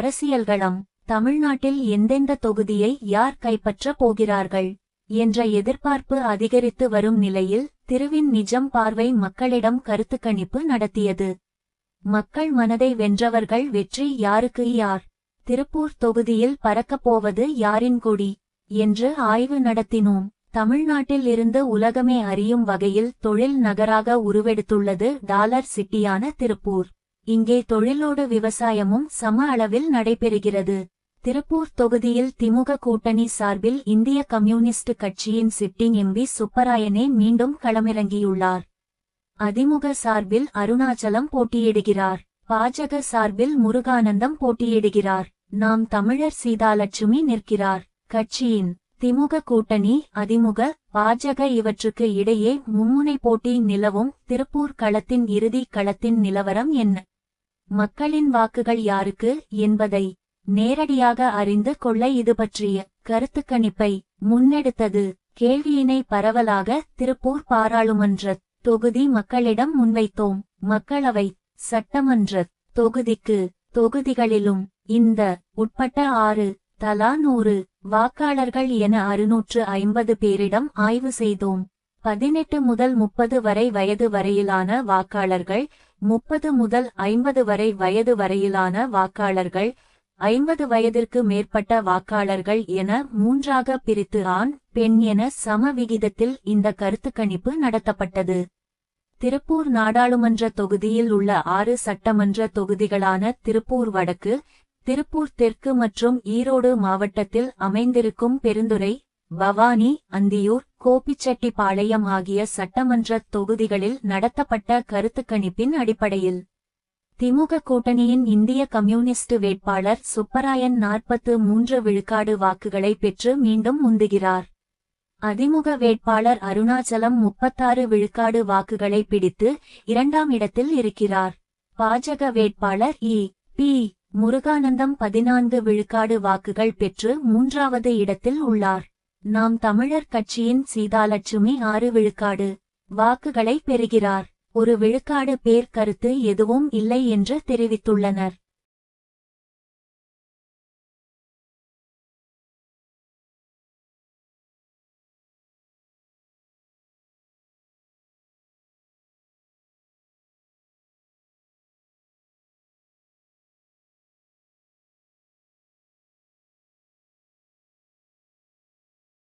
அரசியல்களம் தமிழ்நாட்டில் எந்தெந்த தொகுதியை யார் கைப்பற்றப் போகிறார்கள் என்ற எதிர்பார்ப்பு அதிகரித்து வரும் நிலையில் திருவின் நிஜம் பார்வை மக்களிடம் கருத்து கணிப்பு நடத்தியது. மக்கள் மனதை வென்றவர்கள் வெற்றி யாருக்கு யார்? திருப்பூர் தொகுதியில் பறக்கப் போவது யாரின் கொடி? என்று ஆய்வு நடத்தினோம். தமிழ்நாட்டில் இருந்து உலகமே அறியும் வகையில் தொழில் நகராக உருவெடுத்துள்ளது டாலர் சிட்டியான திருப்பூர். இங்கே தொழிலோடு விவசாயமும் சம அளவில் நடைபெறுகிறது. திருப்பூர் தொகுதியில் திமுக கூட்டணி சார்பில் இந்திய கம்யூனிஸ்ட் கட்சியின் சிட்டிங் எம்பி சுப்பராயனே மீண்டும் களமிறங்கியுள்ளார். அதிமுக சார்பில் அருணாச்சலம் போட்டியிடுகிறார். பாஜக சார்பில் முருகானந்தம் போட்டியிடுகிறார். நாம் தமிழர் சீதாலட்சுமி நிற்கிறார். கட்சியின் திமுக கூட்டணி அதிமுக பாஜக இவற்றுக்கு இடையே மும்முனை போட்டி நிலவும் திருப்பூர் களத்தின் இறுதி களத்தின் நிலவரம் என்ன? மக்களின் வாக்குகள் யாருக்கு என்பதை நேரடியாக அறிந்து கொள்ள இது பற்றிய கருத்து கணிப்பை முன்னெடுத்தது. கேள்வியினை பரவலாக திருப்பூர் பாராளுமன்ற தொகுதி மக்களிடம் முன்வைத்தோம். மக்களவை சட்டமன்ற தொகுதிக்கு தொகுதிகளிலும் இந்த உட்பட்ட ஆறு தலா நூறு வாக்காளர்கள் என அறுநூற்று ஐம்பது பேரிடம் ஆய்வு செய்தோம். பதினெட்டு முதல் முப்பது வரை வயது வரையிலான வாக்காளர்கள் முப்பது முதல் ஐம்பது வரை வயது வரையிலான வாக்காளர்கள் ஐம்பது வயதிற்கு மேற்பட்ட வாக்காளர்கள் என மூன்றாக பிரித்து ஆண் பெண் என சம விகிதத்தில் இந்த கருத்து கணிப்பு நடத்தப்பட்டது. திருப்பூர் நாடாளுமன்ற தொகுதியில் உள்ள ஆறு சட்டமன்ற தொகுதிகளான திருப்பூர் வடக்கு திருப்பூர் தெற்கு மற்றும் ஈரோடு மாவட்டத்தில் அமைந்திருக்கும் பெருந்துறை பவானி அந்தியூர் கோபிச்செட்டிப்பாளையம் ஆகிய சட்டமன்ற தொகுதிகளில் நடத்தப்பட்ட கருத்துக்கணிப்பின் அடிப்படையில் திமுக கூட்டணியின் இந்திய கம்யூனிஸ்ட் வேட்பாளர் சுப்பராயன் நாற்பத்து மூன்று விழுக்காடு வாக்குகளை பெற்று மீண்டும் முந்துகிறார். அதிமுக வேட்பாளர் அருணாச்சலம் முப்பத்தாறு விழுக்காடு வாக்குகளை பிடித்து இரண்டாம் இடத்தில் இருக்கிறார். பாஜக வேட்பாளர் இ. பி. முருகானந்தம் பதினான்கு விழுக்காடு வாக்குகள் பெற்று மூன்றாவது இடத்தில் உள்ளார். நாம் தமிழர் கட்சியின் சீதாலட்சுமி ஆறு விழுக்காடு வாக்குகளை பெறுகிறார். ஒரு விழுக்காடு பேர் கருத்து எதுவும் இல்லை என்று தெரிவித்துள்ளனர்.